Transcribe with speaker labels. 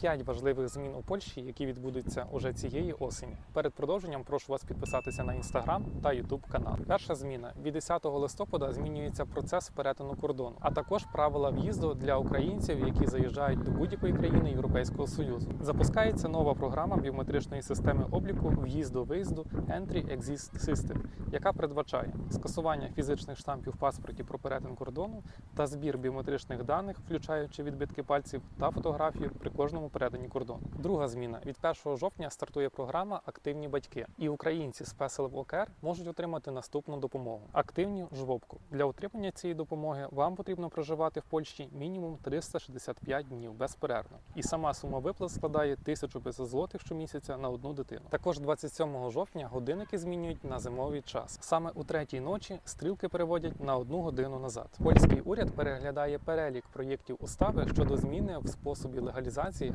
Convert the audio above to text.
Speaker 1: 5 важливих змін у Польщі, які відбудуться уже цієї осені. Перед продовженням прошу вас підписатися на інстаграм та ютуб канал. Перша зміна від 10 листопада змінюється процес перетину кордону, а також правила в'їзду для українців, які заїжджають до будь-якої країни Європейського союзу. Запускається нова програма біометричної системи обліку в'їзду виїзду Entry-Exit System, яка передбачає скасування фізичних штампів в паспорті про перетин кордону та збір біометричних даних, включаючи відбитки пальців та фотографію при кожному перетині кордону. Друга зміна від 1 жовтня стартує програма Активні батьки, і українці з PESEL ОКР можуть отримати наступну допомогу: активні жвобку. Для отримання цієї допомоги вам потрібно проживати в Польщі мінімум 365 днів безперервно. І сама сума виплат складає 1500 злотих щомісяця на одну дитину. Також 27 жовтня годинники змінюють на зимовий час. Саме у третій ночі стрілки переводять на одну годину назад. Польський уряд переглядає перелік проєктів устави щодо зміни в способі легалізації